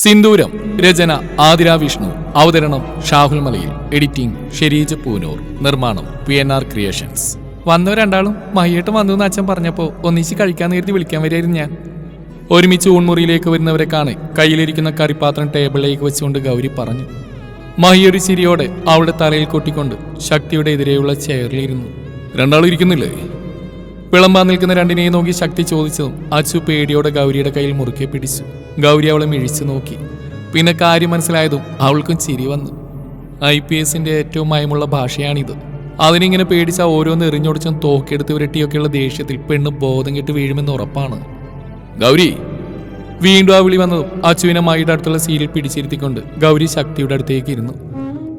സിന്ദൂരം രചന ആതിര വിഷ്ണു. അവതരണം ഷാഹുൽ മലയിൽ. എഡിറ്റിംഗ് ഷെരീജ് പൂനൂർ. നിർമ്മാണം P N R creations. വന്നവ രണ്ടാളും മയ്യേട്ട് വന്നു എന്ന് അച്ഛൻ പറഞ്ഞപ്പോ ഒന്നിച്ച് കഴിക്കാൻ നേരത്തി വിളിക്കാൻ വരികയായിരുന്നു ഞാൻ. ഒരുമിച്ച് ഊൺമുറിയിലേക്ക് വരുന്നവരെ കാണെ കയ്യിലിരിക്കുന്ന കറിപ്പാത്രം ടേബിളിലേക്ക് വെച്ചുകൊണ്ട് ഗൗരി പറഞ്ഞു. മഹി ഒരു ചിരിയോടെ അവളുടെ തലയിൽ കൊട്ടിക്കൊണ്ട് ശക്തിയുടെ എതിരെയുള്ള ചെയറിലിരുന്നു. രണ്ടാളും ഇരിക്കുന്നില്ലേ? വിളമ്പാൻ നിൽക്കുന്ന രണ്ടിനെയും നോക്കി ശക്തി ചോദിച്ചതും അച്ചു പേടിയോടെ ഗൗരിയുടെ കയ്യിൽ മുറുക്കെ പിടിച്ചു. ഗൗരി അവളെ മിഴിച്ചു നോക്കി. പിന്നെ കാര്യം മനസ്സിലായതും അവൾക്കും ചിരി വന്നു. ഐ പി എസിന്റെ ഏറ്റവും മയമുള്ള ഭാഷയാണിത്. അതിനിങ്ങനെ പേടിച്ച ഓരോന്ന് എറിഞ്ഞൊടിച്ചും തോക്കെടുത്ത് വിരട്ടിയൊക്കെയുള്ള ദേഷ്യത്തിൽ പെണ്ണ് ബോധം കെട്ട് വീഴുമെന്ന് ഉറപ്പാണ്. ഗൗരി! വീണ്ടും ആ വിളി വന്നതും അച്ചുവിനെ മായിയുടെ അടുത്തുള്ള സീരിൽ പിടിച്ചിരുത്തിക്കൊണ്ട് ഗൗരി ശക്തിയുടെ അടുത്തേക്ക് ഇരുന്നു.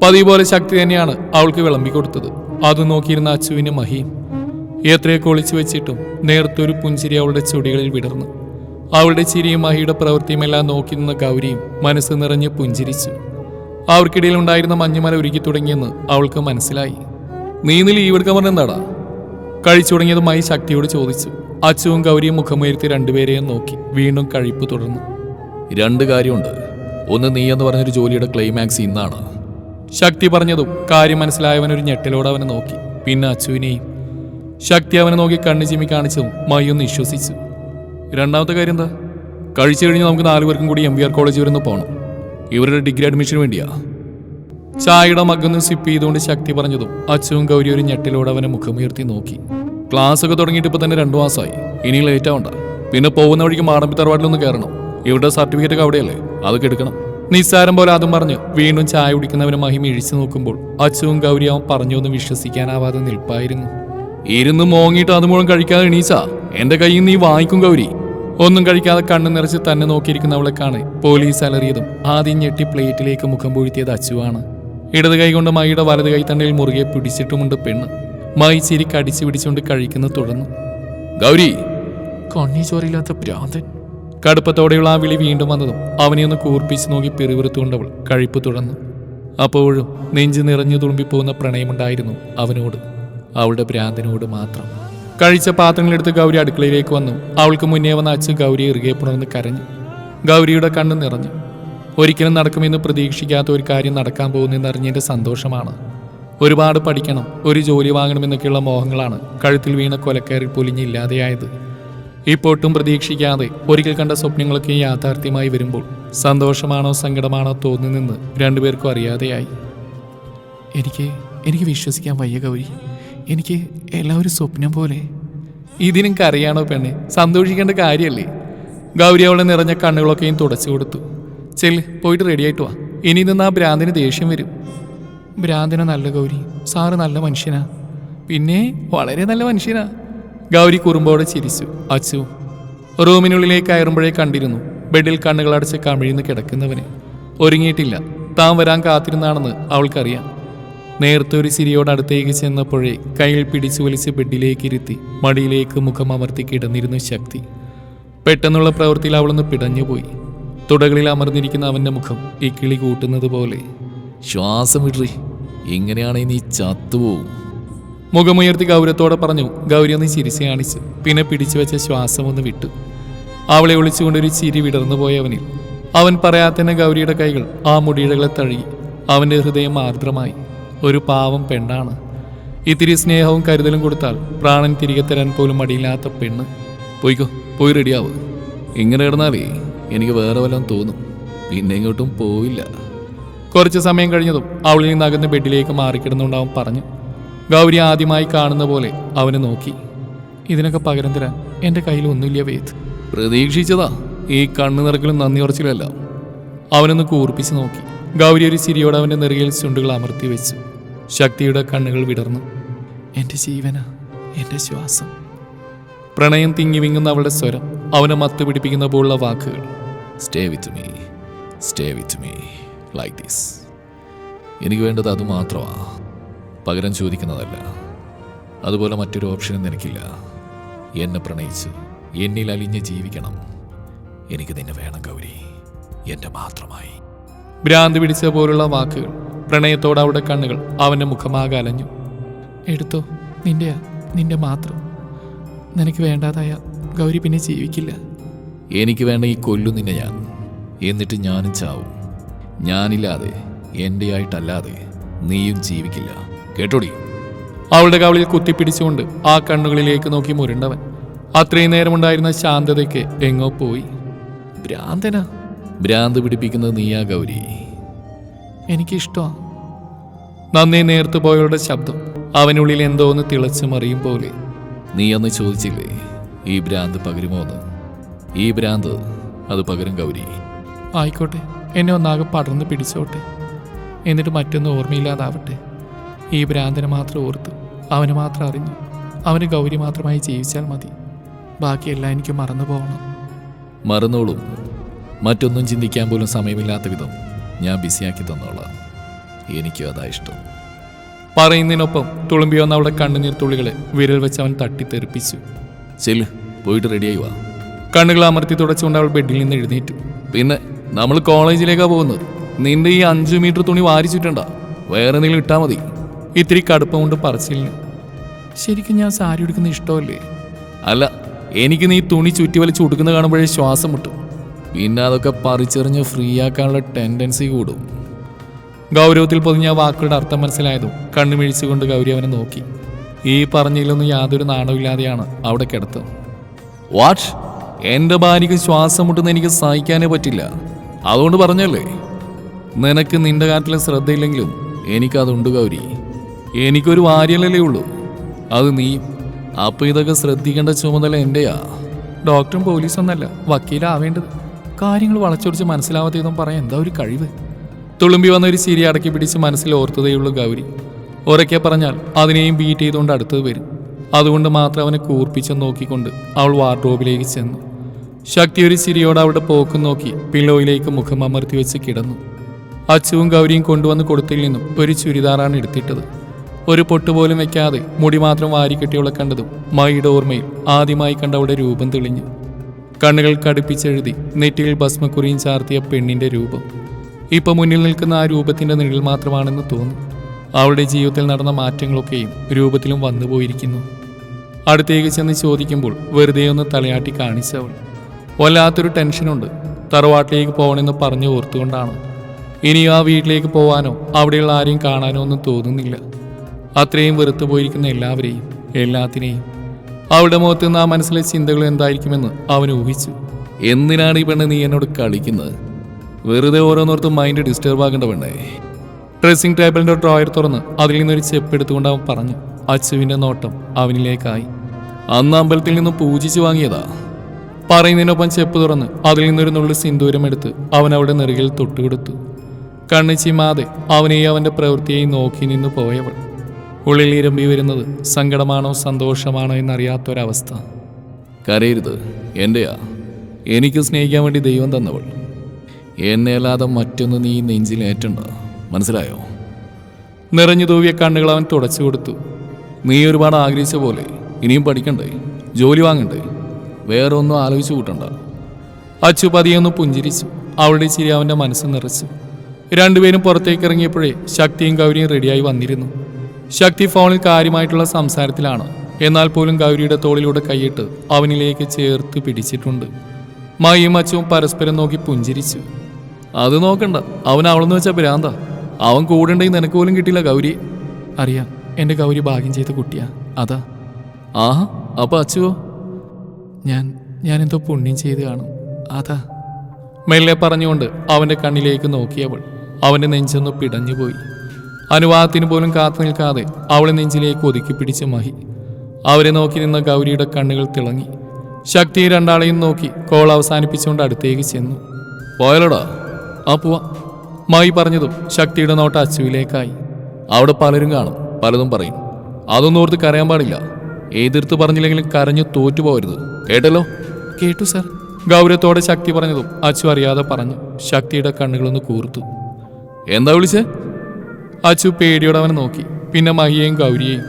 പതിവ് പോലെ ശക്തി തന്നെയാണ് അവൾക്ക് വിളമ്പി കൊടുത്തത്. അത് നോക്കിയിരുന്ന അച്ചുവിന് മഹിയും എത്രയൊക്കെ ഒളിച്ചു വെച്ചിട്ടും നേർത്തൊരു പുഞ്ചിരി അവളുടെ ചുടികളിൽ വിടർന്നു. അവളുടെ ചിരിയും മഹിയുടെ പ്രവൃത്തിയുമെല്ലാം നോക്കി നിന്ന ഗൗരിയും മനസ്സ് നിറഞ്ഞ് പുഞ്ചിരിച്ചു. അവർക്കിടയിൽ ഉണ്ടായിരുന്ന മഞ്ഞുമല ഒരുക്കി തുടങ്ങിയെന്ന് അവൾക്ക് മനസ്സിലായി. നീ ഇന്ന് ലീവ് എടുക്കാൻ പറഞ്ഞെന്താടാ കഴിച്ചു തുടങ്ങിയത് മൈ ശക്തിയോട് ചോദിച്ചു. അച്ചുവും ഗൗരിയും മുഖമുയർത്തി രണ്ടുപേരെയും നോക്കി. വീണ്ടും കഴിപ്പ് തുടർന്നു. രണ്ട് കാര്യമുണ്ട്. ഒന്ന് നീ എന്ന് പറഞ്ഞൊരു ജോലിയുടെ ക്ലൈമാക്സ് ഇന്നാണ്. ശക്തി പറഞ്ഞതും കാര്യം മനസ്സിലായവൻ ഒരു ഞെട്ടലോടെ അവനെ നോക്കി. പിന്നെ അച്ചുവിനെയും ശക്തി അവനെ നോക്കി കണ്ണു ചിമ്മി കാണിച്ചതും മൈ ഒന്ന് വിശ്വസിച്ചു. രണ്ടാമത്തെ കാര്യം എന്താ? കഴിച്ചു കഴിഞ്ഞ് നമുക്ക് നാലു പേർക്കും കൂടി എം വി ആർ കോളേജ് വരുന്ന പോകണം ഇവരുടെ ഡിഗ്രി അഡ്മിഷന് വേണ്ടിയാ. ചായയുടെ മകന്ന് സിപ്പ് ചെയ്തുകൊണ്ട് ശക്തി പറഞ്ഞതും അച്ഛനും ഗൗരി ഒരു ഞെട്ടിലൂടെ അവനെ മുഖമുയർത്തി നോക്കി. ക്ലാസ് ഒക്കെ തുടങ്ങിയിട്ട് ഇപ്പൊ തന്നെ രണ്ടു മാസമായി ഇനി ലേറ്റ് ആവണ്ട. പിന്നെ പോകുന്ന വഴിക്ക് മാടമ്പി തറവാട്ടിലൊന്ന് കയറണം. ഇവരുടെ സർട്ടിഫിക്കറ്റ് ഒക്കെ അവിടെയല്ലേ? അതൊക്കെ എടുക്കണം. നിസ്സാരം പോലെ അതും പറഞ്ഞ് വീണ്ടും ചായ കുടിക്കുന്നവനെ മഹിമ ഇഴിച്ചു നോക്കുമ്പോൾ അച്ഛനും ഗൗരി അവൻ പറഞ്ഞൊന്നും വിശ്വസിക്കാനാവാതെ നിൽപ്പായിരുന്നു. ഇരുന്ന് മോങ്ങിയിട്ട് അത് മുഴുവൻ കഴിക്കാതെ എണീച്ചാ. എന്റെ കയ്യിൽ നീ വാങ്ങിക്കും ഗൗരി. ഒന്നും കഴിക്കാതെ കണ്ണു നിറച്ച് തന്നെ നോക്കിയിരിക്കുന്ന അവളെ കാണെ. പോലീസ് അലറിയതും ആദ്യം ഞെട്ടി പ്ലേറ്റിലേക്ക് മുഖം പൊഴുത്തിയത് അച്ചുവാണ്. ഇടത് കൈ കൊണ്ട് മൈയുടെ വലത് കൈ തണ്ടയിൽ മുറുകെ പിടിച്ചിട്ടുമുണ്ട് പെണ്ണ്. മൈ ചിരി കടിച്ചു പിടിച്ചുകൊണ്ട് കഴിക്കുന്ന തുടർന്നു. ഗൗരി! കണ്ണി ചോറില്ലാത്ത ഭ്രാന്തൻ. കടുപ്പത്തോടെയുള്ള ആ വിളി വീണ്ടും വന്നതും അവനെ ഒന്ന് കൂർപ്പിച്ച് നോക്കി പിറിവിറുത്തുകൊണ്ടവൾ കഴിപ്പ് തുടർന്നു. അപ്പോഴും നെഞ്ചു നിറഞ്ഞു തുളുമ്പിപ്പോകുന്ന പ്രണയമുണ്ടായിരുന്നു അവനോട്. അവളുടെ ഭ്രാന്തിനോട് മാത്രം. കഴിച്ച പാത്രങ്ങളെടുത്ത് ഗൗരി അടുക്കളയിലേക്ക് വന്നു. അവൾക്ക് മുന്നേ വന്ന അച്ഛൻ ഗൗരി ഇറുകെ പുണർന്ന് കരഞ്ഞു. ഗൗരിയുടെ കണ്ണ് നിറഞ്ഞു. ഒരിക്കലും നടക്കുമെന്ന് പ്രതീക്ഷിക്കാത്ത ഒരു കാര്യം നടക്കാൻ പോകുന്നെന്നറിഞ്ഞതിന്റെ സന്തോഷമാണ്. ഒരുപാട് പഠിക്കണം ഒരു ജോലി വാങ്ങണമെന്നൊക്കെയുള്ള മോഹങ്ങളാണ് കഴുത്തിൽ വീണ കൊലക്കയറിൽ പൊലിഞ്ഞില്ലാതെയായത് ഇപ്പോട്ടും പ്രതീക്ഷിക്കാതെ ഒരിക്കൽ കണ്ട സ്വപ്നങ്ങളൊക്കെ യാഥാർത്ഥ്യമായി വരുമ്പോൾ സന്തോഷമാണോ സങ്കടമാണോ തോന്നുന്നെന്ന് രണ്ടുപേർക്കും അറിയാതെയായി. എനിക്ക് എനിക്ക് വിശ്വസിക്കാൻ വയ്യ ഗൗരി. എനിക്ക് എല്ലാവരും സ്വപ്നം പോലെ. ഇതിനൊക്കെ അറിയാണോ പെണ്ണെ? സന്തോഷിക്കേണ്ട കാര്യമല്ലേ ഗൗരി അവളെ നിറഞ്ഞ കണ്ണുകളൊക്കെയും തുടച്ചു കൊടുത്തു. ചെല്ല് പോയിട്ട് റെഡി ആയിട്ട് വാ. ഇനി നിന്ന് ആ ഭ്രാന്തിന് ദേഷ്യം വരും. ഭ്രാന്തിന നല്ല ഗൗരി. സാറ് നല്ല മനുഷ്യനാ. പിന്നെ വളരെ നല്ല മനുഷ്യനാ. ഗൗരി കുറുമ്പോടെ ചിരിച്ചു. അച്ചു റൂമിനുള്ളിലേക്ക് കയറുമ്പോഴേ കണ്ടിരുന്നു. ബെഡിൽ കണ്ണുകളടച്ച് കമിഴ്ന്ന് കിടക്കുന്നവന്. ഒരുങ്ങിയിട്ടില്ല. താൻ വരാൻ കാത്തിരുന്നാണെന്ന് അവൾക്കറിയാം. നേരത്തെ ഒരു സിരിയോട് അടുത്തേക്ക് ചെന്നപ്പോഴേ കയ്യിൽ പിടിച്ചു വലിച്ച് ബെഡിലേക്ക് ഇരുത്തി മടിയിലേക്ക് മുഖം അമർത്തി കിടന്നിരുന്നു ശക്തി. പെട്ടെന്നുള്ള പ്രവൃത്തിയിൽ അവളൊന്ന് പിടഞ്ഞുപോയി. തുടകളിൽ അമർന്നിരിക്കുന്ന അവന്റെ മുഖം ഈ കിളി കൂട്ടുന്നത് പോലെ. ശ്വാസം വിടറി ഇങ്ങനെയാണ് നീ ചത്തുപോകും മുഖമുയർത്തി ഗൗരവത്തോടെ പറഞ്ഞു ഗൗരി ഒന്ന് ചിരിച്ച് കാണിച്ച്. പിന്നെ പിടിച്ചു വെച്ച ശ്വാസം ഒന്ന് വിട്ടു. അവളെ ഒളിച്ചുകൊണ്ടൊരു ചിരി വിടർന്നു പോയവനിൽ അവൻ പറയാത്തന്നെ ഗൗരിയുടെ കൈകൾ ആ മുടിയിഴകളെ തഴുകി. അവന്റെ ഹൃദയം ആർദ്രമായി. ഒരു പാവം പെണ്ണാണ്. ഇത്തിരി സ്നേഹവും കരുതലും കൊടുത്താൽ പ്രാണൻ തിരികെ തരാൻ പോലും മടിയില്ലാത്ത പെണ്ണ്. പോയിക്കോ പോയി റെഡിയാവും. ഇങ്ങനെ കിടന്നാലേ എനിക്ക് വേറെ വല്ലതും തോന്നും. പിന്നെ ഇങ്ങോട്ടും പോയില്ല കുറച്ച് സമയം കഴിഞ്ഞതും അവളിൽ നിന്ന് അകന്ന് ബെഡിലേക്ക് മാറിക്കിടന്നുണ്ടാവും പറഞ്ഞു. ഗൗരി ആദ്യമായി കാണുന്ന പോലെ അവനെ നോക്കി. ഇതിനൊക്കെ പകരം തരാൻ എന്റെ കയ്യിൽ ഒന്നുമില്ല വേദ്. പ്രതീക്ഷിച്ചതാ ഈ കണ്ണു നിറക്കലും നന്ദി ഉറച്ചിലല്ല അവനൊന്ന് കൂർപ്പിച്ച് നോക്കി. ഗൗരി ഒരു ചിരിയോടെ അവന്റെ നെറുകയിൽ ചുണ്ടുകൾ അമർത്തി വെച്ചു. ശക്തിയുടെ കണ്ണുകൾ വിടർന്നു. എന്റെ ജീവന എന്റെ ശ്വാസം. പ്രണയം തിങ്ങി വിങ്ങുന്ന അവളുടെ സ്വരം അവനെ മത്ത് പിടിപ്പിക്കുന്ന പോലുള്ള വാക്കുകൾ. Stay with me stay with me like this എനിക്ക് വേണ്ടത് അത് പകരം ചോദിക്കുന്നതല്ല. അതുപോലെ മറ്റൊരു ഓപ്ഷനും നിനക്കില്ല. എന്നെ പ്രണയിച്ച് എന്നിൽ അലിഞ്ഞ് ജീവിക്കണം. എനിക്ക് നിന്നെ വേണം ഗൗരി. എന്റെ മാത്രമായി. ഭ്രാന്ത് പിടിച്ച പോലുള്ള വാക്കുകൾ. പ്രണയത്തോടെ അവിടെ കണ്ണുകൾ അവന്റെ മുഖമാകെ അലഞ്ഞു. എടുത്തോ നിന്റെയാ നിന്റെ മാത്രം. നിനക്ക് വേണ്ടാതായ ഗൗരി പിന്നെ ജീവിക്കില്ല. എനിക്ക് വേണ്ട ഈ കൊല്ലു നിന്നെ ഞാൻ. എന്നിട്ട് ഞാനും ചാവും. ഞാനില്ലാതെ എന്റെ ആയിട്ടല്ലാതെ നീയും ജീവിക്കില്ല. കേട്ടോടി? അവളുടെ കവളിൽ കുത്തിപ്പിടിച്ചുകൊണ്ട് ആ കണ്ണുകളിലേക്ക് നോക്കി മുരണ്ടവൻ. അത്രയും നേരമുണ്ടായിരുന്ന ശാന്തതയ്ക്ക് എങ്ങോ പോയി. ഭ്രാന്തനാ. ഭ്രാന്ത് പിടിപ്പിക്കുന്നത് നീയാ ഗൗരി. എനിക്കിഷ്ടമാണ് നന്നേ നേർത്തു പോയവളുടെ ശബ്ദം അവനുള്ളിൽ എന്തോ ഒന്ന് തിളച്ചു മറിയും പോലെ. നീ അന്ന് ചോദിച്ചില്ലേ ഈ ഭ്രാന്ത് പകരുമോന്ന്? ഈ ഭ്രാന്ത് അത് പകരും ഗൗരി. ആയിക്കോട്ടെ എന്നെ ഒന്നാകെ പടർന്ന് പിടിച്ചോട്ടെ. എന്നിട്ട് മറ്റൊന്നും ഓർമ്മയില്ലാതാവട്ടെ. ഈ ഭ്രാന്തനെ മാത്രം ഓർത്തു അവനെ മാത്രം അറിഞ്ഞു അവന് ഗൗരി മാത്രമായി ജീവിച്ചാൽ മതി. ബാക്കിയെല്ലാം എനിക്ക് മറന്നു പോകണം. മറന്നോളും. മറ്റൊന്നും ചിന്തിക്കാൻ പോലും സമയമില്ലാത്ത വിധം ഞാൻ ബിസിയാക്കി തന്നോളാം. എനിക്കും അതാ ഇഷ്ടം. പറയുന്നതിനൊപ്പം തുളുമ്പി വന്ന അവളുടെ കണ്ണുനീർ തുള്ളികളെ വിരൽ വെച്ച് അവൻ തട്ടിത്തെറിപ്പിച്ചു. ചെല്ല് പോയിട്ട് റെഡിയായി വാ. കണ്ണുകൾ അമർത്തി തുടച്ചുകൊണ്ട് അവൾ ബെഡിൽ നിന്ന് എഴുന്നേറ്റു. പിന്നെ നമ്മൾ കോളേജിലേക്കാ പോകുന്നത്. നിന്റെ ഈ അഞ്ചു മീറ്റർ തുണി വാരിച്ചിട്ടുണ്ട വേറെ എന്തെങ്കിലും ഇട്ടാ മതി. ഇത്തിരി കടുപ്പം കൊണ്ട് പറച്ചില്ല ശരിക്കും ഞാൻ സാരി ഉടുക്കുന്ന ഇഷ്ടമല്ലേ? അല്ല എനിക്ക് നീ തുണി ചുറ്റി വലിച്ചു ഉടുക്കുന്ന കാണുമ്പോഴേ ശ്വാസം മുട്ടും. പിന്നെ അതൊക്കെ പറിച്ചെറിഞ്ഞ് ഫ്രീ ആക്കാനുള്ള ടെൻഡൻസി കൂടും. ഗൗരവത്തിൽ പൊതിഞ്ഞ വാക്കുകളുടെ അർത്ഥം മനസ്സിലായതു കണ്ണുമിഴിച്ചുകൊണ്ട് ഗൗരി അവനെ നോക്കി. ഈ പറഞ്ഞതിലൊന്നും യാതൊരു നാണമില്ലാതെയാണ് അവിടെ കിടത്ത്. വാട്ട്? എന്റെ ഭാര്യയ്ക്ക് ശ്വാസം മുട്ടുന്ന എനിക്ക് സഹിക്കാനേ പറ്റില്ല. അതുകൊണ്ട് പറഞ്ഞല്ലേ? നിനക്ക് നിന്റെ കാര്യത്തിൽ ശ്രദ്ധയില്ലെങ്കിലും എനിക്കതുണ്ട് ഗൗരി. എനിക്കൊരു ഭാര്യയല്ലേ ഉള്ളൂ. അത് നീ. അപ്പൊ ഇതൊക്കെ ശ്രദ്ധിക്കേണ്ട ചുമതല എന്റെയാ? ഡോക്ടറും പോലീസൊന്നല്ല വക്കീലാവേണ്ടത്. കാര്യങ്ങൾ വളച്ചൊടിച്ച് മനസ്സിലാവാത്തതും പറയാൻ എന്താ ഒരു കഴിവ്? തുളുമ്പി വന്ന ഒരു ചിരി അടക്കി പിടിച്ച് മനസ്സിൽ ഓർത്തതേയുള്ളൂ ഗൗരി. ഉറക്കെ പറഞ്ഞാൽ അതിനെയും ബീറ്റ് ചെയ്തുകൊണ്ട് അടുത്തത് വരും. അതുകൊണ്ട് മാത്രം അവനെ കൂർപ്പിച്ച് നോക്കിക്കൊണ്ട് അവൾ വാർഡ്രോബിലേക്ക് ചെന്നു. ശക്തി ഒരു ചിരിയോടെ അവളുടെ പോക്ക് നോക്കി പില്ലോയിലേക്ക് മുഖം അമർത്തി വെച്ച് കിടന്നു. അച്ചുവും ഗൗരിയും കൊണ്ടുവന്ന് കൊടുത്തിൽ നിന്നും ഒരു ചുരിദാറാണ് എടുത്തിട്ടത്. ഒരു പൊട്ടുപോലും വെക്കാതെ മുടി മാത്രം വാരിക്കെട്ടിയവളെ കണ്ടതും മൈയുടെ ഓർമ്മയിൽ ആദ്യമായി കണ്ട അവളുടെ രൂപം തെളിഞ്ഞു. കണ്ണുകൾ കടുപ്പിച്ചെഴുതി നെറ്റിയിൽ ഭസ്മക്കുറിയും ചാർത്തിയ പെണ്ണിന്റെ രൂപം. ഇപ്പൊ മുന്നിൽ നിൽക്കുന്ന ആ രൂപത്തിന്റെ നിഴൽ മാത്രമാണെന്ന് തോന്നും. അവളുടെ ജീവിതത്തിൽ നടന്ന മാറ്റങ്ങളൊക്കെയും രൂപത്തിലും വന്നുപോയിരിക്കുന്നു അടുത്തേക്ക് ചെന്ന് ചോദിക്കുമ്പോൾ വെറുതെ ഒന്ന് തലയാട്ടി കാണിച്ചവൾ വല്ലാത്തൊരു ടെൻഷനുണ്ട്. തറവാട്ടിലേക്ക് പോകണമെന്ന് പറഞ്ഞു ഓർത്തുകൊണ്ടാണ്. ഇനി ആ വീട്ടിലേക്ക് പോവാനോ അവിടെയുള്ള ആരെയും കാണാനോ ഒന്നും തോന്നുന്നില്ല. അത്രയും വെറുത്തു പോയിരിക്കുന്ന എല്ലാവരെയും എല്ലാത്തിനെയും. അവളുടെ മുഖത്ത് നിന്ന് ആ മനസ്സിലെ ചിന്തകൾ എന്തായിരിക്കുമെന്ന് അവൻ ഊഹിച്ചു. എന്തിനാണ് ഈ പെണ്ണ് നീ എന്നോട് കളിക്കുന്നത്? വെറുതെ ഓരോന്നോർത്തും മൈൻഡ് ഡിസ്റ്റർബ് ആകേണ്ട പെണ്ണേ. ഡ്രസ്സിംഗ് ടേബിളിന്റെ ഡ്രോയർ തുറന്ന് അതിൽ നിന്നൊരു ചെപ്പ് എടുത്തുകൊണ്ട് അവൻ പറഞ്ഞു. അച്ചുവിന്റെ നോട്ടം അവനിലേക്കായി. അന്ന് അമ്പലത്തിൽ നിന്നും പൂജിച്ച് വാങ്ങിയതാ. പറയുന്നതിനൊപ്പം ചെപ്പ് തുറന്ന് അതിൽ നിന്നൊരു നുള്ളു സിന്ദൂരം എടുത്ത് അവൻ അവിടെ നെറുകിൽ തൊട്ടുകൊടുത്തു. കണ്ണു ചിമാതെ അവനെയും അവന്റെ പ്രവൃത്തിയെയും നോക്കി നിന്ന് പോയവൾ. ഉള്ളിൽ ഇരമ്പി വരുന്നത് സങ്കടമാണോ സന്തോഷമാണോ എന്നറിയാത്തൊരവസ്ഥ. കരയരുത് എന്റെയാ. എനിക്ക് സ്നേഹിക്കാൻ വേണ്ടി ദൈവം തന്നവൾ. എന്നെ അല്ലാതെ മറ്റൊന്ന് നീ നെഞ്ചിലേറ്റണ്ട മനസ്സിലായോ? നിറഞ്ഞു തൂവിയ കണ്ണുകൾ അവൻ തുടച്ചു കൊടുത്തു. നീ ഒരുപാട് ആഗ്രഹിച്ച പോലെ ഇനിയും പഠിക്കണ്ടേ? ജോലി വാങ്ങണ്ടേ? വേറെ ഒന്നും ആലോചിച്ചു കൂട്ടണ്ട. അച്ചു പതിയൊന്ന് പുഞ്ചിരിച്ചു. അവളുടെ ചിരി അവന്റെ മനസ്സ് നിറച്ചു. രണ്ടുപേരും പുറത്തേക്ക് ഇറങ്ങിയപ്പോഴേ ശക്തിയും ഗൗരിയും റെഡിയായി വന്നിരുന്നു. ശക്തി ഫോണിൽ കാര്യമായിട്ടുള്ള സംസാരത്തിലാണ്. എന്നാൽ പോലും ഗൗരിയുടെ തോളിലൂടെ കൈയിട്ട് അവനിലേക്ക് ചേർത്ത് പിടിച്ചിട്ടുണ്ട്. മയും അച്ചും പരസ്പരം നോക്കി പുഞ്ചിരിച്ചു. അത് നോക്കണ്ട. അവൻ അവളെന്ന് വെച്ചാൽ ഭ്രാന്ത. അവൻ കൂടെ ഉണ്ടെങ്കിൽ നിനക്ക് പോലും കിട്ടില്ല ഗൗരി. അറിയാം. എന്റെ ഗൗരി ഭാഗ്യം ചെയ്ത കുട്ടിയാ. അതാ. ആഹാ. അപ്പൊ അച്ചുവോ? ഞാൻ ഞാൻ എന്തോ പുണ്യം ചെയ്ത് കാണും. അതാ. മെല്ലെ പറഞ്ഞുകൊണ്ട് അവന്റെ കണ്ണിലേക്ക് നോക്കിയവൾ അവന്റെ നെഞ്ചൊന്ന് പിടഞ്ഞുപോയി അനുവാദത്തിന് പോലും കാത്തു നിൽക്കാതെ അവളെ നെഞ്ചിലേക്ക് ഒതുക്കി പിടിച്ച മഹി. അവരെ നോക്കി നിന്ന ഗൗരിയുടെ കണ്ണുകൾ തിളങ്ങി. ശക്തി രണ്ടാളെയും നോക്കി കോൾ അവസാനിപ്പിച്ചുകൊണ്ട് അടുത്തേക്ക് ചെന്നു. പോയാലോടാ? ആ പോവാ. മായി പറഞ്ഞതും ശക്തിയുടെ നോട്ട അച്ചുവിലേക്കായി. അവിടെ പലരും കാണും പലതും പറയും. അതൊന്നും ഓർത്ത് കരയാൻ പാടില്ല. എതിർത്ത് പറഞ്ഞില്ലെങ്കിലും കരഞ്ഞു തോറ്റുപോകരുത് കേട്ടല്ലോ? കേട്ടു സർ. ഗൗരവത്തോടെ ശക്തി പറഞ്ഞതും അച്ചു അറിയാതെ പറഞ്ഞു ശക്തിയുടെ കണ്ണുകളൊന്ന് കൂർത്തു. എന്താ വിളിച്ചേ? അച്ചു പേടിയോടെ അവനെ നോക്കി. പിന്നെ മഹിയെയും ഗൗരിയെയും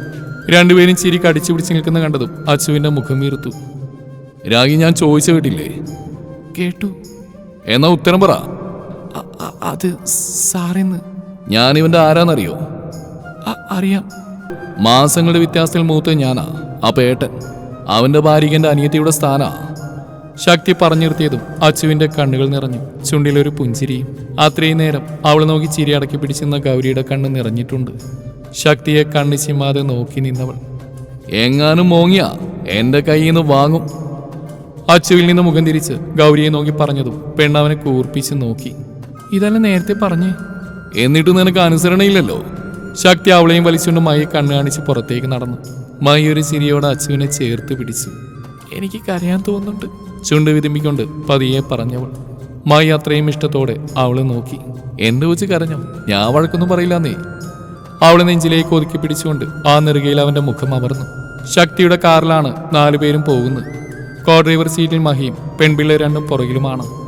രണ്ടുപേരും ചിരി കടിച്ചു പിടിച്ച് നിൽക്കുന്ന കണ്ടതും അച്ചുവിന്റെ മുഖം വീർത്തു. രാഗി ഞാൻ ചോദിച്ച കേട്ടില്ലേ? കേട്ടു. എന്നാ ഉത്തരം പറ. അത് സാറെന്ന്. ഞാൻ ഇവന്റെ ആരാന്നറിയോ അറിയാം. മാസങ്ങളുടെ വ്യത്യാസത്തിൽ മൂത്ത് ഞാനാ ആ പേട്ടൻ അവന്റെ ഭാര്യകന്റെ അനിയത്തിയുടെ സ്ഥാനാ. ശക്തി പറഞ്ഞു നിർത്തിയതും അച്ചുവിന്റെ കണ്ണുകൾ നിറഞ്ഞു. ചുണ്ടിലൊരു പുഞ്ചിരിയും. അത്രയും നേരം അവൾ നോക്കി ചിരി അടക്കി പിടിച്ചിരുന്ന ഗൗരിയുടെ കണ്ണ് നിറഞ്ഞിട്ടുണ്ട്. ശക്തിയെ കണ്ണു ചിമ്മാതെ നോക്കി നിന്നവൾ. എങ്ങാനും മോങ്ങിയ? എന്റെ കയ്യിൽ നിന്ന് വാങ്ങും. അച്ചുവിൽ നിന്ന് മുഖം തിരിച്ച് ഗൗരിയെ നോക്കി പറഞ്ഞതും പെണ്ണവനെ കൂർപ്പിച്ച് നോക്കി. ഇതെല്ലാം നേരത്തെ പറഞ്ഞേ. എന്നിട്ട് നിനക്ക് അനുസരണയില്ലല്ലോ. ശക്തി അവളെയും വലിച്ചുകൊണ്ട് മൈ കണ്ണു കാണിച്ച് പുറത്തേക്ക് നടന്നു. മൈ ഒരു ചിരിയോടെ അച്ചുവിനെ ചേർത്ത് പിടിച്ചു. എനിക്ക് കരയാൻ തോന്നുന്നുണ്ട്. ചുണ്ട് വിതുമ്പിക്കൊണ്ട് പതിയെ പറഞ്ഞവൾ. മായി അത്രയും ഇഷ്ടത്തോടെ അവളെ നോക്കി. എന്റെ വെച്ച് കരഞ്ഞോ. ഞാൻ വഴക്കൊന്നും പറയില്ലെന്നേ. അവളെ നെഞ്ചിലേക്ക് ഒതുക്കി പിടിച്ചുകൊണ്ട് ആ നെറുകയിൽ അവന്റെ മുഖം അമർന്നു. ശക്തിയുടെ കാറിലാണ് നാലുപേരും പോകുന്നത്. കോ ഡ്രൈവർ സീറ്റിൽ മഹിയും പെൺപിള്ളേ രണ്ടും പുറകിലുമാണ്.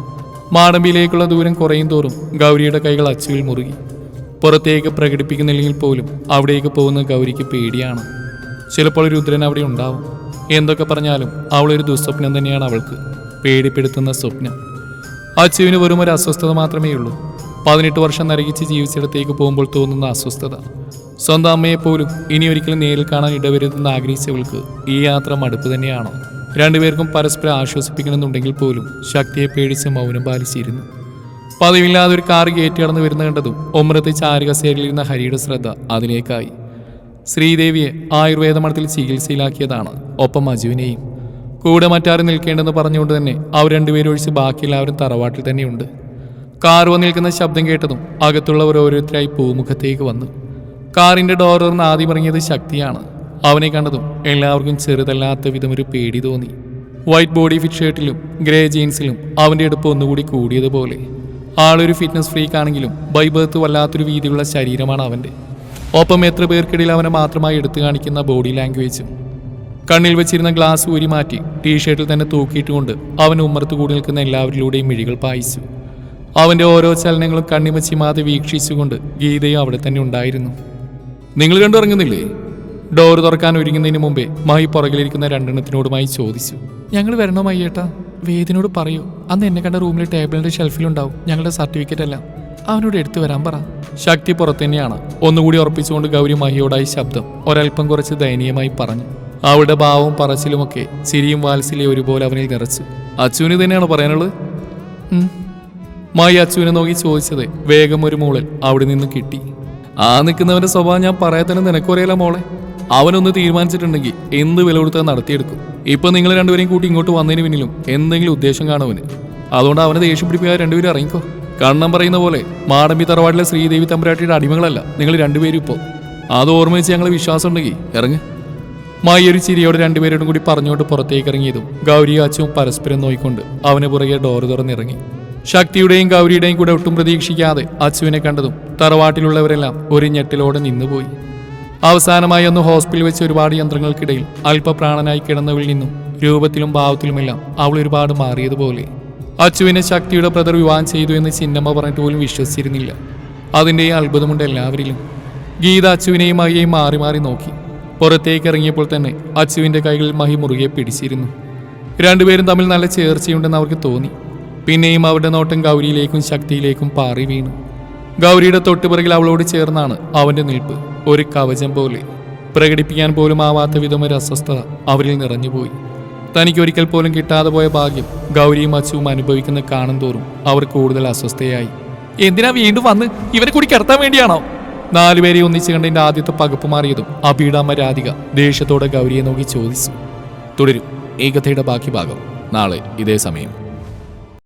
മാടമ്പിയിലേക്കുള്ള ദൂരം കുറയും തോറും ഗൗരിയുടെ കൈകൾ അച്ചുവിൽ മുറുകി. പുറത്തേക്ക് പ്രകടിപ്പിക്കുന്നില്ലെങ്കിൽ പോലും അവിടേക്ക് പോകുന്ന ഗൗരിക്ക് പേടിയാണ്. ചിലപ്പോൾ ഒരു രുദ്രൻ അവിടെ ഉണ്ടാവും. എന്തൊക്കെ പറഞ്ഞാലും അവളൊരു ദുസ്വപ്നം തന്നെയാണ് അവൾക്ക് പേടിപ്പെടുത്തുന്ന സ്വപ്നം. അച്ചുവിന് വെറും ഒരു അസ്വസ്ഥത മാത്രമേ ഉള്ളൂ. പതിനെട്ട് വർഷം നരകിച്ച് ജീവിച്ചിടത്തേക്ക് പോകുമ്പോൾ തോന്നുന്ന അസ്വസ്ഥത. സ്വന്തം അമ്മയെപ്പോലും ഇനി ഒരിക്കലും നേരിൽ കാണാൻ ഇടവരുതെന്ന് ആഗ്രഹിച്ചവൾക്ക് ഈ യാത്ര മടുപ്പ് തന്നെയാണ്? രണ്ടുപേർക്കും പരസ്പരം ആശ്വസിപ്പിക്കണമെന്നുണ്ടെങ്കിൽ പോലും ശക്തിയെ പേടിച്ച് മൗനം പാലിച്ചിരുന്നു. പതിവില്ലാതെ ഒരു കാർ കയറ്റി കടന്ന് വരുന്ന കണ്ടതും ഒമ്രത്ത് ചാരുകസേരയിലിരുന്ന ഹരിയുടെ ശ്രദ്ധ അതിലേക്കായി. ശ്രീദേവിയെ ആയുർവേദ മഠത്തിൽ ചികിത്സയിലാക്കിയതാണ് ഒപ്പം അജുവിനെയും. കൂടെ മറ്റാരും നിൽക്കേണ്ടെന്ന് പറഞ്ഞുകൊണ്ട് തന്നെ അവർ രണ്ടുപേരും ഒഴിച്ച് ബാക്കിയെല്ലാവരും തറവാട്ടിൽ തന്നെയുണ്ട്. കാർ വന്ന് നിൽക്കുന്ന ശബ്ദം കേട്ടതും അകത്തുള്ളവർ ഓരോരുത്തരായി പൂമുഖത്തേക്ക് വന്നു. കാറിന്റെ ഡോർ ആദ്യം ഇറങ്ങിയത് ശക്തിയാണ്. അവനെ കണ്ടതും എല്ലാവർക്കും ചെറുതല്ലാത്ത വിധം ഒരു പേടി തോന്നി. വൈറ്റ് ബോഡി ഫിറ്റ് ഷർട്ടിലും ഗ്രേ ജീൻസിലും അവന്റെ അടുപ്പ് ഒന്നുകൂടി കൂടിയതുപോലെ. ആളൊരു ഫിറ്റ്നസ് ഫ്രീക്ക് ആണെങ്കിലും ബൈബേർത്ത് വല്ലാത്തൊരു വീതിയുള്ള ശരീരമാണ് അവന്റെ ഒപ്പം എത്ര പേർക്കിടയിൽ അവനെ മാത്രമായി എടുത്തു കാണിക്കുന്ന ബോഡി ലാംഗ്വേജും കണ്ണിൽ വെച്ചിരുന്ന ഗ്ലാസ് ഊരി മാറ്റി ടീഷർട്ടിൽ തന്നെ തൂക്കിയിട്ടുകൊണ്ട് അവൻ ഉമ്മർത്ത് കൂടി നിൽക്കുന്ന എല്ലാവരിലൂടെയും മിഴികൾ പായിച്ചു. അവന്റെ ഓരോ ചലനങ്ങളും കണ്ണിമച്ചിമാതെ വീക്ഷിച്ചുകൊണ്ട് ഗീതയും അവിടെ തന്നെ ഉണ്ടായിരുന്നു. നിങ്ങൾ രണ്ടും ഇറങ്ങുന്നില്ലേ? ഡോർ തുറക്കാൻ ഒരുങ്ങുന്നതിന് മുമ്പേ മായി പുറകിലിരിക്കുന്ന രണ്ടെണ്ണത്തിനോടുമായി ചോദിച്ചു. ഞങ്ങൾ വരണോ മയ്യേട്ടാ വേദിനോട് പറയൂ. അന്ന് എന്നെ കണ്ട റൂമിലെ ടേബിളിന്റെ ഷെൽഫിലുണ്ടാവും. ഞങ്ങളുടെ സർട്ടിഫിക്കറ്റ് എല്ലാം. അവനോട് എടുത്തു വരാൻ പറ. ശക്തി പുറത്തു തന്നെയാണ് ഒന്നുകൂടി ഉറപ്പിച്ചുകൊണ്ട് ഗൗരി മഹിയോടായി ശബ്ദം ഒരൽപ്പം കുറച്ച് ദയനീയമായി പറഞ്ഞു. അവളുടെ ഭാവവും പറച്ചിലുമൊക്കെ ചിരിയും വാത്സല്യം ഒരുപോലെ അവനിൽ നിറച്ചു. അച്ചുവിന് തന്നെയാണ് പറയാനുള്ളത്. മായി അച്ചുവിനെ നോക്കി ചോദിച്ചത് വേഗം ഒരു മോളിൽ അവിടെ നിന്ന് കിട്ടി. ആ നിൽക്കുന്നവന്റെ സ്വഭാവം ഞാൻ പറയാത്തന്നെ നിനക്കറിയാലോ മോളെ. അവനൊന്ന് തീരുമാനിച്ചിട്ടുണ്ടെങ്കിൽ എന്ത് വില കൊടുത്താൽ നടത്തിയെടുക്കും. ഇപ്പൊ നിങ്ങൾ രണ്ടുപേരെയും കൂട്ടി ഇങ്ങോട്ട് വന്നതിന് പിന്നിലും എന്തെങ്കിലും ഉദ്ദേശം കാണുവന് അതുകൊണ്ട് അവനെ ദേഷ്യം പിടിപ്പിക്കാൻ രണ്ടുപേരും ഇറങ്ങിക്കോ. കണ്ണം പറയുന്ന പോലെ മാടമ്പി തറവാട്ടിലെ ശ്രീദേവി തമ്പുരാട്ടിയുടെ അടിമകളല്ല നിങ്ങൾ രണ്ടുപേരും ഇപ്പോ. അത് ഓർമ്മിച്ച് ഞങ്ങൾ വിശ്വാസം ഉണ്ടെങ്കിൽ ഇറങ്ങ്. മയ്യൊരു ചിരിയോട് രണ്ടുപേരോടും കൂടി പറഞ്ഞുകൊണ്ട് പുറത്തേക്ക് ഇറങ്ങിയതും ഗൗരി അച്ഛനും പരസ്പരം നോയിക്കൊണ്ട് അവന് പുറകെ ഡോർ തുറന്നിറങ്ങി. ശക്തിയുടെയും ഗൗരിയുടെയും കൂടെ ഒട്ടും പ്രതീക്ഷിക്കാതെ അച്ചുവിനെ കണ്ടതും തറവാട്ടിലുള്ളവരെല്ലാം ഒരു ഞെട്ടിലോടെ നിന്നുപോയി. അവസാനമായി ഒന്ന് ഹോസ്പിറ്റലിൽ വെച്ച് ഒരുപാട് യന്ത്രങ്ങൾക്കിടയിൽ അല്പപ്രാണനായി കിടന്നവിൽ നിന്നും രൂപത്തിലും ഭാവത്തിലുമെല്ലാം അവൾ ഒരുപാട് മാറിയതുപോലെ. അച്ചുവിനെ ശക്തിയുടെ ബ്രദർ വിവാഹം ചെയ്തു എന്ന് ചിന്നമ്മ പറഞ്ഞിട്ട് പോലും വിശ്വസിച്ചിരുന്നില്ല. അതിന്റെ അത്ഭുതമുണ്ട് എല്ലാവരിലും. ഗീത അച്ചുവിനെയും മഹിയെയും മാറി മാറി നോക്കി. പുറത്തേക്ക് ഇറങ്ങിയപ്പോൾ തന്നെ അച്ചുവിന്റെ കൈകളിൽ മഹി മുറുകെ പിടിച്ചിരുന്നു. രണ്ടുപേരും തമ്മിൽ നല്ല ചേർച്ചയുണ്ടെന്ന് അവർക്ക് തോന്നി. പിന്നെയും അവരുടെ നോട്ടം ഗൗരിയിലേക്കും ശക്തിയിലേക്കും പാറി വീണു. ഗൗരിയുടെ തൊട്ടുപിറകിൽ അവളോട് ചേർന്നാണ് അവന്റെ നിൽപ്പ്. ഒരു കവചം പോലെ പ്രകടിപ്പിക്കാൻ പോലും ആവാത്ത വിധം ഒരു അസ്വസ്ഥത അവരിൽ നിറഞ്ഞുപോയി. തനിക്ക് ഒരിക്കൽ പോലും കിട്ടാതെ പോയ ഭാഗ്യം ഗൗരിയും അച്ചുവും അനുഭവിക്കുന്ന കാണും തോറും അവർ കൂടുതൽ അസ്വസ്ഥയായി. എന്തിനാ വീണ്ടും വന്ന് ഇവരെ കൂടി കിടത്താൻ വേണ്ടിയാണോ? നാലുപേരെ ഒന്നിച്ചു കണ്ടതിന്റെ ആദ്യത്തെ പകപ്പ് മാറിയതും അബീഡാമ്മ രാധിക ദേഷ്യത്തോടെ ഗൗരിയെ നോക്കി ചോദിച്ചു. തുടരും. ഈ കഥയുടെ ബാക്കി ഭാഗം നാളെ ഇതേ സമയം.